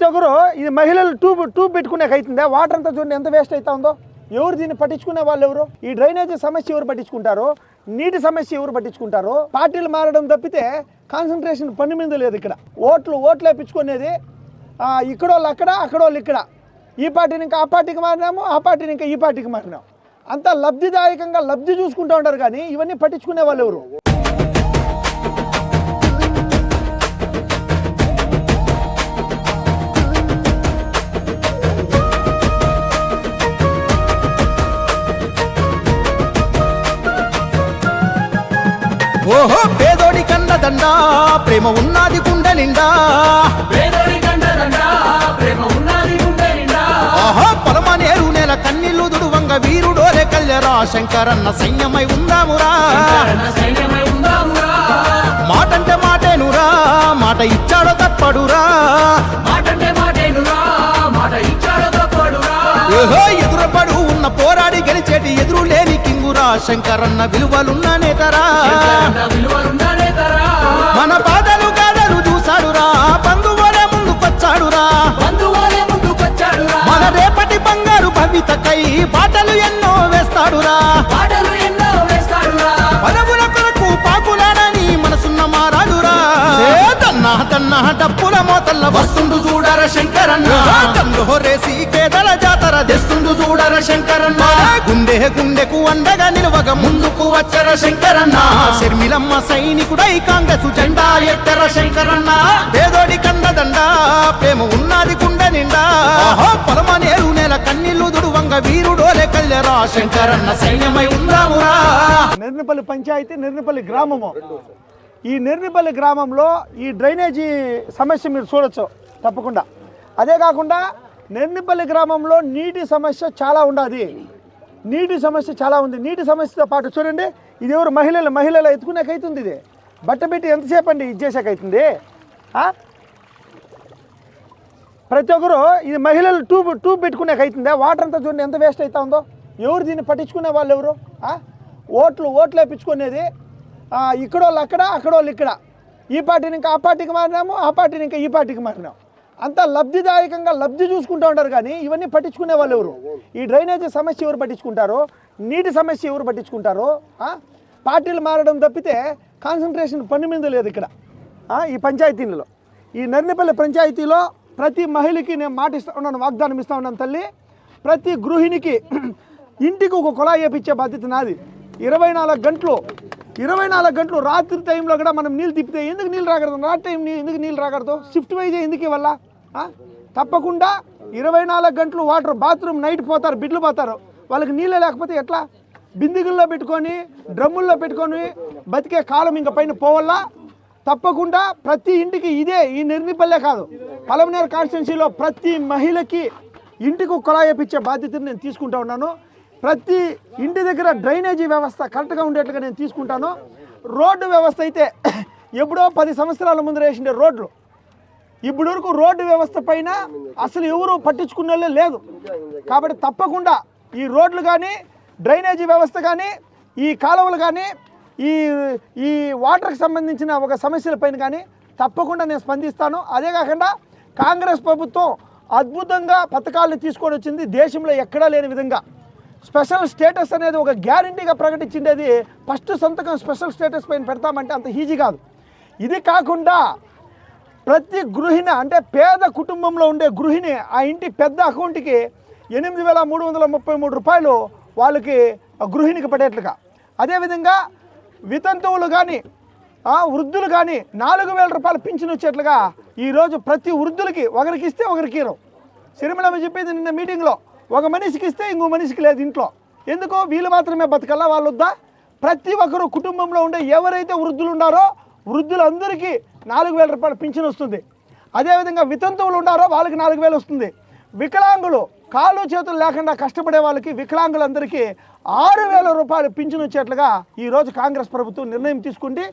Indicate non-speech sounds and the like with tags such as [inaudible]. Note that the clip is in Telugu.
ప్రతి ఇది మహిళలు ట్యూబ్ ట్యూబ్ పెట్టుకునే అవుతుందా వాటర్ అంతా చూడండి ఎంత వేస్ట్ అవుతా ఉందో. ఎవరు దీన్ని పట్టించుకునే వాళ్ళు ఎవరు? ఈ డ్రైనేజీ సమస్య ఎవరు పట్టించుకుంటారు? నీటి సమస్య ఎవరు పట్టించుకుంటారు? పార్టీలు మారడం తప్పితే కాన్సన్ట్రేషన్ పని మీద లేదు ఇక్కడ. ఓట్లు ఓట్లు వేపించుకునేది ఇక్కడోళ్ళు అక్కడ అక్కడోళ్ళు ఇక్కడ. ఈ పార్టీని ఇంకా ఆ పార్టీకి మారినాము ఆ పార్టీని ఇంకా ఈ పార్టీకి మారినాము. అంతా లబ్ధిదాయకంగా లబ్ధి చూసుకుంటూ ఉంటారు కానీ ఇవన్నీ పట్టించుకునే వాళ్ళు ఎవరు? ఓహో పేదోడి కన్నదండ ప్రేమ ఉన్నది గుండె నిండా. పేదోడి కంటదండ ప్రేమ ఉన్నది గుండె నిండా. ఆహా పరమనేరు నెల కన్నీళ్ళు దుడువంగ వీరుడోలే కళ్యరా శంకరన్న సైన్యమై ఉందామురా. కన్న మాటంటే మాటేనురా మాట ఇచ్చాడో తప్పడురా. మాటంటే మాటేనురా మాట ఇచ్చాడు తప్పడురా. ఓహో ఎదురపడు ఉన్న పోరాడి గెలిచేటి ఎదురు లేని కింగురా శంకరన్న విలువలున్న నేతరా. తరా మన బాధలు గాథలు చూసాడురా బంధువులే ముందుకొచ్చాడురా. మన రేపటి బంగారు భవితకై బాటలు ఎన్నో వేస్తాడురా. పాటలు ఎన్నో వేస్తాడురా. పదవుల కొరకు పాకులాడని మనసున్న మారాడురా. ఏ తన్నా తన్నా డప్పుల మోతల్ల వస్తుండు చూడర శంకరన్న. తన్ను హొరేసి జాతర తెస్తుండు చూడర శంకరన్న గుండె గుండెకు అండగా నిలవగ ముందుకు వచ్చర శంకరన్న శర్మిలమ్మ సైనికుడై కాంగ్రెస్ జెండా ఎత్తర శంకరన్న పేదోడి కండదండ ప్రేమ ఉన్నది గుండె నిండా. పొలమనేరు నెల కన్నీళ్ళు దుడువంగ వీరుడోలే కళ్ళెరా శంకరన్న సైన్యమై ఉందామురా. నిర్నిపల్లి పంచాయతీ నిర్నిపల్లి గ్రామము. ఈ నిర్నిపల్లి గ్రామంలో ఈ డ్రైనేజీ సమస్య మీరు చూడొచ్చు తప్పకుండా. అదే కాకుండా నిర్నిపల్లి గ్రామంలో నీటి సమస్య చాలా ఉండదు. నీటి సమస్య చాలా ఉంది. నీటి సమస్యతో పాటు చూడండి ఇది ఎవరు? మహిళలు మహిళలు ఎత్తుకునేకైతుంది ఇది. బట్ట పెట్టి ఎంతసేపు అండి ఇది చేసాకైతుంది ప్రతి ఒక్కరు ఇది మహిళలు ట్యూబ్ ట్యూబ్ పెట్టుకునేకైతుందా? వాటర్ అంతా చూడండి ఎంత వేస్ట్ అవుతా ఉందో. ఎవరు దీన్ని పట్టించుకునే వాళ్ళు ఎవరు? ఓట్లు ఓట్లు వేపించుకునేది ఆ, ఇక్కడోళ్ళు అక్కడ అక్కడోళ్ళు ఇక్కడ. ఈ పార్టీని ఇంకా ఆ పార్టీకి మారినాము ఆ పార్టీని ఇంకా ఈ పార్టీకి మారినాము అంతా లబ్ధిదాయకంగా లబ్ధి చూసుకుంటూ ఉంటారు కానీ ఇవన్నీ పట్టించుకునే వాళ్ళు ఎవరు? ఈ డ్రైనేజీ సమస్య ఎవరు పట్టించుకుంటారు? నీటి సమస్య ఎవరు పట్టించుకుంటారు? పార్టీలు మారడం తప్పితే కాన్సన్ట్రేషన్ పని మీద లేదు ఇక్కడ. ఈ పంచాయతీలలో. ఈ నర్నిపల్లి పంచాయతీలో ప్రతి మహిళకి నేను మాట ఇస్తా ఉన్నాను వాగ్దానం ఇస్తా ఉన్నాను తల్లి. ప్రతి గృహిణికి ఇంటికి ఒక కుళాయి వేపించే బాధ్యత నాది. ఇరవై నాలుగు గంటలు ఇరవై నాలుగు గంటలు రాత్రి టైంలో కూడా మనం నీళ్ళు తిప్పితే ఎందుకు నీళ్ళు రాకూడదు? రాత్రి టైం ఎందుకు నీళ్ళు రాకూడదు? షిఫ్ట్ వైజ్ ఎందుకు ఇవ్వాల? తప్పకుండా ఇరవై నాలుగు గంటలు వాటర్ బాత్రూమ్ నైట్ పోతారు బిడ్లు పోతారు. వాళ్ళకి నీళ్ళే లేకపోతే ఎట్లా? బిందిగుల్లో పెట్టుకొని డ్రమ్ముల్లో పెట్టుకొని బతికే కాలం ఇంకా పైన పోవల్లా? తప్పకుండా ప్రతి ఇంటికి ఇదే ఈ నిర్నిపల్లే కాదు. పలమనేరు కాన్స్టిట్యున్సీలో ప్రతి మహిళకి ఇంటికి కుళాయి వేపించే బాధ్యతను నేను తీసుకుంటా ఉన్నాను. ప్రతి ఇంటి దగ్గర డ్రైనేజీ వ్యవస్థ కరెక్ట్గా ఉండేట్లుగా నేను తీసుకుంటాను. రోడ్డు వ్యవస్థ అయితే [coughs] ఎప్పుడో పది సంవత్సరాల ముందు వేసిండే రోడ్లు. ఇప్పుడు వరకు రోడ్డు వ్యవస్థ పైన అసలు ఎవరు పట్టించుకునే లేదు. కాబట్టి తప్పకుండా ఈ రోడ్లు కానీ డ్రైనేజీ వ్యవస్థ కానీ ఈ కాలువలు కానీ ఈ ఈ వాటర్కి సంబంధించిన ఒక సమస్యలపైన కానీ తప్పకుండా నేను స్పందిస్తాను. అదే కాకుండా కాంగ్రెస్ ప్రభుత్వం అద్భుతంగా పథకాలను తీసుకొని వచ్చింది. దేశంలో ఎక్కడా లేని విధంగా. స్పెషల్ స్టేటస్ అనేది ఒక గ్యారంటీగా ప్రకటించిండేది ఫస్ట్ సంతకం స్పెషల్ స్టేటస్ పైన పెడతామంటే అంత ఈజీ కాదు. ఇది కాకుండా ప్రతి గృహిణి అంటే పేద కుటుంబంలో ఉండే గృహిణి ఆ ఇంటి పెద్ద అకౌంట్కి ఎనిమిది వేల మూడు వందల ముప్పై మూడు రూపాయలు వాళ్ళకి గృహిణికి పడేట్లుగా. అదేవిధంగా వితంతువులు కానీ వృద్ధులు కానీ నాలుగు వేల రూపాయలు పింఛన్ వచ్చేట్లుగా ఈరోజు ప్రతి వృద్ధులకి ఒకరికి ఇస్తే ఒకరికి ఇరవు సిరిమలమ్మ చెప్పింది నిన్న మీటింగ్లో. ఒక మనిషికి ఇస్తే ఇంకో మనిషికి లేదు ఇంట్లో. ఎందుకో వీళ్ళు మాత్రమే బతకల్లా వాళ్ళు వద్దా ప్రతి ఒక్కరు కుటుంబంలో ఉండే ఎవరైతే వృద్ధులు ఉన్నారో వృద్ధులందరికీ నాలుగు వేల రూపాయలు పింఛన్ వస్తుంది. అదేవిధంగా వితంతువులు ఉన్నారో వాళ్ళకి నాలుగు వేలు వస్తుంది. వికలాంగులు కాళ్ళు చేతులు లేకుండా కష్టపడే వాళ్ళకి వికలాంగులందరికీ ఆరు వేల రూపాయలు పింఛన్ వచ్చేట్లుగా ఈరోజు కాంగ్రెస్ ప్రభుత్వం నిర్ణయం తీసుకుంటే